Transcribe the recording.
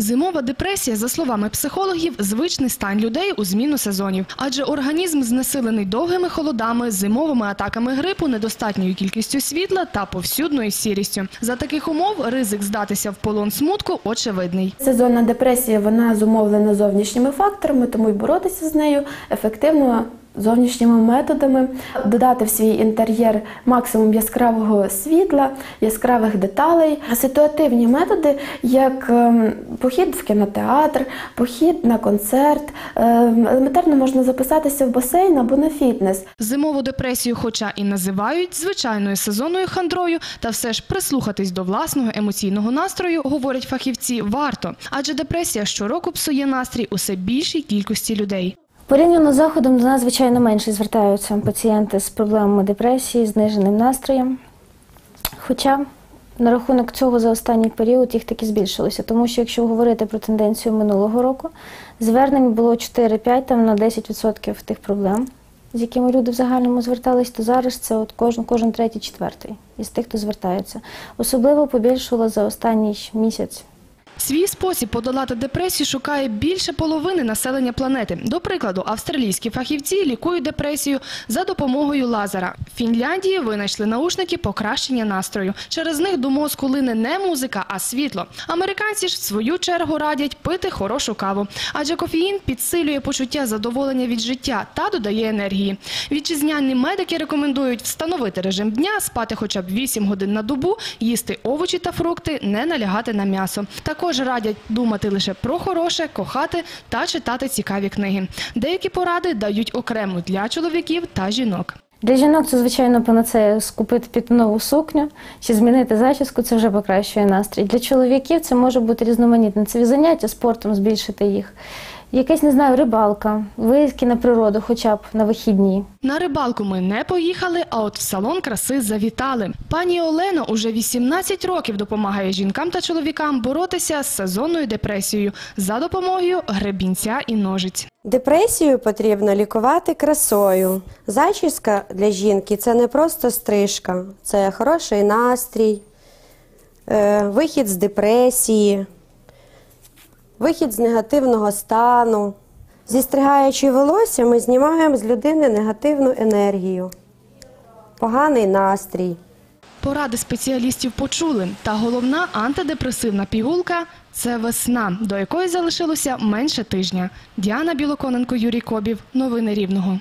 Зимова депресія, за словами психологів, звичний стан людей у зміну сезонів, адже організм знесилений довгими холодами, зимовими атаками грипу, недостатньою кількістю світла та повсюдною сірістю. За таких умов ризик здатися в полон смутку очевидний. Сезонна депресія вона зумовлена зовнішніми факторами, тому й боротися з нею ефективно зовнішніми методами, додати в свій інтер'єр максимум яскравого світла, яскравих деталей, ситуативні методи, як ем, похід в кінотеатр, похід на концерт. Ем, Елементарно можна записатися в басейн або на фітнес. Зимову депресію, хоча і називають звичайною сезонною хандрою, та все ж прислухатись до власного емоційного настрою, говорять фахівці, варто, адже депресія щороку псує настрій усе більшій кількості людей. Порівняно з заходом до нас, звичайно, менше звертаються пацієнти з проблемами депресії, зниженим настроєм. Хоча на рахунок цього за останній період їх таки збільшилося, тому що якщо говорити про тенденцію минулого року, звернень було 4-5 там на 10% тих проблем, з якими люди в загальному звертались, то зараз це от кожен, кожен третій, четвертий із тих, хто звертається. Особливо побільшило за останній місяць. Свій спосіб подолати депресію шукає більше половини населення планети. До прикладу, австралійські фахівці лікують депресію за допомогою лазера. В Фінляндії винайшли наушники покращення настрою. Через них до мозку лине не музика, а світло. Американці ж в свою чергу радять пити хорошу каву, адже кофеїн підсилює почуття задоволення від життя та додає енергії. Вітчизняні медики рекомендують встановити режим дня, спати хоча б 8 годин на добу, їсти овочі та фрукти, не налягати на м'ясо. Також радять думати лише про хороше, кохати та читати цікаві книги. Деякі поради дають окремо для чоловіків та жінок. Для жінок це, звичайно, панацея скупити під нову сукню чи змінити зачіску, це вже покращує настрій. Для чоловіків це може бути різноманітне. Це заняття спортом, збільшити їх. Якась, не знаю, рибалка, виїздки на природу, хоча б на вихідні. На рибалку ми не поїхали, а от в салон краси завітали. Пані Олена уже 18 років допомагає жінкам та чоловікам боротися з сезонною депресією за допомогою гребінця і ножиць. Депресію потрібно лікувати красою. Зачіска для жінки це не просто стрижка, це хороший настрій, е, вихід з депресії, вихід з негативного стану. Зістригаючи волосся, ми знімаємо з людини негативну енергію, поганий настрій. Поради спеціалістів почули. Та головна антидепресивна пігулка – це весна, до якої залишилося менше тижня. Діана Білоконенко, Юрій Кобів. Новини Рівного.